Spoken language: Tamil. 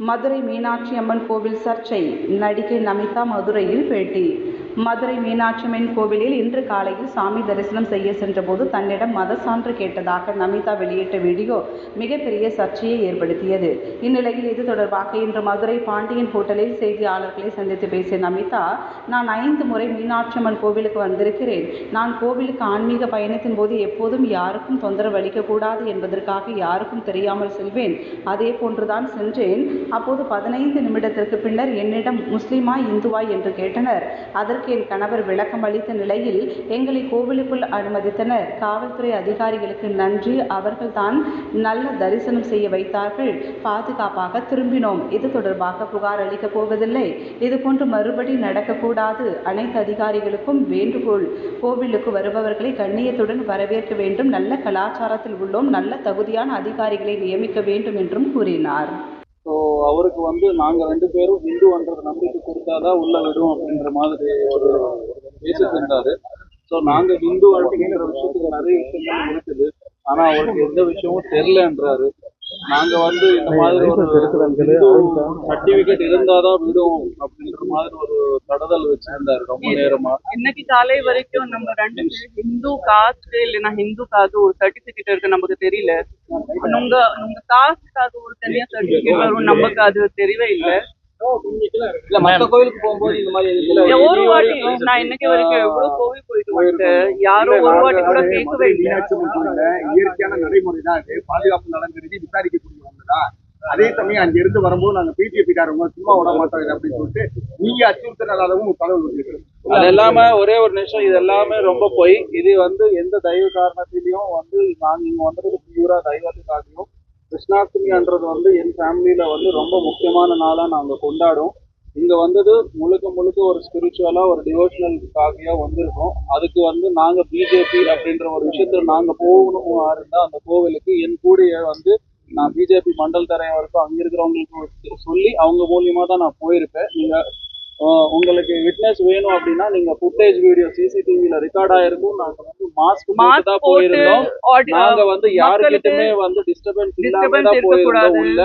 மதுரை மீனாட்சி அம்மன் கோவில் சர்ச்சை நடிகை நமிதா மதுரையில் பேட்டி மதுரை மீனாட்சி அம்மன் கோவிலில் இன்று காலையில் சாமி தரிசனம் செய்ய சென்றபோது தன்னிடம் மத சான்று கேட்டதாக நமிதா வெளியிட்ட வீடியோ மிகப்பெரிய சர்ச்சையை ஏற்படுத்தியது. இந்நிலையில் இது தொடர்பாக இன்று மதுரை பாண்டியன் ஹோட்டலில் செய்தியாளர்களை சந்தித்து பேசிய நமிதா நான் ஐந்து முறை மீனாட்சி அம்மன் கோவிலுக்கு வந்திருக்கிறேன். நான் கோவிலுக்கு ஆன்மீக பயணத்தின் போது எப்போதும் யாருக்கும் தொந்தரவு அளிக்கக்கூடாது என்பதற்காக யாருக்கும் தெரியாமல் செல்வேன். அதே போன்றுதான் சென்றேன். அப்போது பதினைந்து நிமிடத்திற்கு பின்னர் என்னிடம் முஸ்லிமா இந்துவா? என்று கேட்டனர். அதற்கு என் கணவர் விளக்கம் அளித்த நிலையில் எங்களை கோவிலுக்குள் அனுமதித்தனர். காவல்துறை அதிகாரிகளுக்கு நன்றி. அவர்கள்தான் நல்ல தரிசனம் செய்ய வைத்தார்கள். பாதுகாப்பாக திரும்பினோம். இது தொடர்பாக புகார் அளிக்கப் போவதில்லை. இதுபோன்று மறுபடி நடக்கக்கூடாது. அனைத்து அதிகாரிகளுக்கும் வேண்டுகோள். கோவிலுக்கு வருபவர்களை கண்ணியத்துடன் வரவேற்க வேண்டும். நல்ல கலாச்சாரத்தில் உள்ளோம். நல்ல தகுதியான அதிகாரிகளை நியமிக்க வேண்டும் என்றும் கூறினார். ஸோ அவருக்கு வந்து நாங்க ரெண்டு பேரும் ஹிந்துன்றது நம்பிக்கை கொடுத்தாதான் உள்ள விடும் அப்படின்ற மாதிரி ஒரு பேசிட்டு இருந்தாரு ஸோ நாங்க ஹிந்து அப்படிங்கிற விஷயத்துக்கு நிறைய விஷயங்கள் இருக்குது ஆனா அவருக்கு எந்த விஷயமும் தெரிலன்றாரு நாங்க வந்து இந்த மாதிரி ஒரு சர்டிபிகேட் இருந்தாதான் விடும் அப்படின்ற மாதிரி ஒரு தடதல் வச்சிருந்தாரு ரொம்ப நேரமா. இன்னைக்கு காலை வரைக்கும் நம்ம ரெண்டு பேரும் ஹிந்து காஸ்ட் இல்லைன்னா ஹிந்துக்காக ஒரு சர்டிபிகேட் இருக்கு நமக்கு தெரியல. உங்க உங்க காஸ்ட்காக ஒரு தனியா சர்டிபிகேட் வரும் நமக்கு அது தெரியவே இல்லை. இல்ல மத்த கோயிலுக்கு போகும்போது இந்த மாதிரி இதுல ஒரு வாட்டி நான் இன்னைக்கு வரைக்கும் எவ்வளவு கோவில் போயிட்டு யாரும் ஒரு வாட்டி கூட கேட்கவே இல்லை. இயற்கையான நடைமுறை தான் அது. பாதுகாப்பு கருதி விசாரிக்கக்கூடிய ஒண்ணுதா அதே சமயம் அங்க இருந்து வரும்போது நாங்க பிடிஎபி காரவங்க சும்மா விட மாட்டோம் இதை அப்படின்னு சொல்லிட்டு நீங்க அச்சுறுத்தினாலும் தகவல் வந்துருக்கு. அது எல்லாமே ஒரே ஒரு நிமிஷம் இது எல்லாமே ரொம்ப பொய். இது வந்து எந்த தெய்வ காரணத்திலையும் வந்து நாங்க இங்க வந்தது பியூரா தெய்வத்துக்காகவும் கிருஷ்ணாஷ்டமின்றது வந்து என் ஃபேமிலியில் வந்து ரொம்ப முக்கியமான நாளாக நாங்கள் கொண்டாடுவோம் இங்கே வந்தது முழுக்க முழுக்க ஒரு ஸ்பிரிச்சுவலாக ஒரு டிவோஷனலுக்காக வந்திருக்கோம். அதுக்கு வந்து நாங்கள் பிஜேபி அப்படின்ற ஒரு விஷயத்தில் நாங்கள் போகணும் இருந்தால் அந்த கோவிலுக்கு என் கூடயே வந்து நான் பிஜேபி மண்டல் தரையம் வரைக்கும் அங்கே இருக்கிறவங்களுக்கு சொல்லி அவங்க மூலியமாக தான் நான் போயிருப்பேன். நீங்கள் உங்களுக்கு விட்னஸ் வேணும் அப்படின்னா நீங்க ஃபுட்டேஜ் வீடியோ சிசிடிவில ரெக்கார்ட் ஆயிருக்கும். நாங்க வந்து மாஸ்க் போட்டு தான் போயிருந்தோம் நாங்க வந்து யாருக்கிட்டுமே வந்து டிஸ்டர்பன்ஸ் இல்லாம தான் போயிருந்தோம். உள்ள.